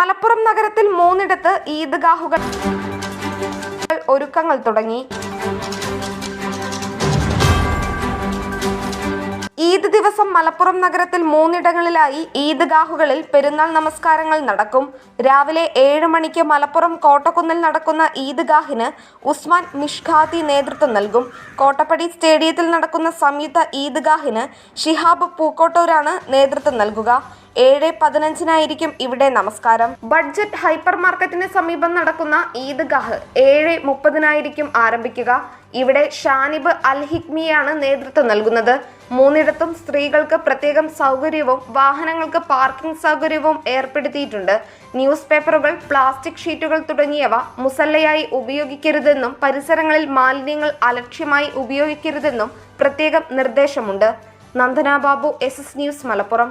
മലപ്പുറം നഗരത്തിൽ മൂന്നിടത്ത് ഈദ്ഗാഹുകൾ ഒരുക്കങ്ങൾ തുടങ്ങി. ഈദ് ദിവസം മലപ്പുറം നഗരത്തിൽ മൂന്നിടങ്ങളിലായി ഈദ്ഗാഹുകളിൽ പെരുന്നാൾ നമസ്കാരങ്ങൾ നടക്കും. രാവിലെ ഏഴ് മണിക്ക് മലപ്പുറം കോട്ടക്കുന്നിൽ നടക്കുന്ന ഈദ്ഗാഹിന് ഉസ്മാൻ മിഷ്ഖാതി നേതൃത്വം നൽകും. കോട്ടപ്പടി സ്റ്റേഡിയത്തിൽ നടക്കുന്ന സംയുക്ത ഈദ്ഗാഹിന് ഷിഹാബ് പൂക്കോട്ടൂരാണ് നേതൃത്വം നൽകുക. ഏഴ് പതിനഞ്ചിനായിരിക്കും ഇവിടെ നമസ്കാരം. ബഡ്ജറ്റ് ഹൈപ്പർ മാർക്കറ്റിന് സമീപം നടക്കുന്ന ഈദ്ഗാഹ് ഏഴ് മുപ്പതിനായിരിക്കും ആരംഭിക്കുക. ഇവിടെ ഷാനിബ് അൽ ഹിക്മിയാണ് നേതൃത്വം നൽകുന്നത്. മൂന്നിടത്തും സ്ത്രീകൾക്ക് പ്രത്യേകം സൗകര്യവും വാഹനങ്ങൾക്ക് പാർക്കിംഗ് സൗകര്യവും ഏർപ്പെടുത്തിയിട്ടുണ്ട്. ന്യൂസ് പേപ്പറുകൾ പ്ലാസ്റ്റിക് ഷീറ്റുകൾ തുടങ്ങിയവ മുസല്ലയായി ഉപയോഗിക്കരുതെന്നും പരിസരങ്ങളിൽ മാലിന്യങ്ങൾ അലക്ഷ്യമായി ഉപയോഗിക്കരുതെന്നും പ്രത്യേകം നിർദ്ദേശമുണ്ട്. Nandana Babu S news Malappuram.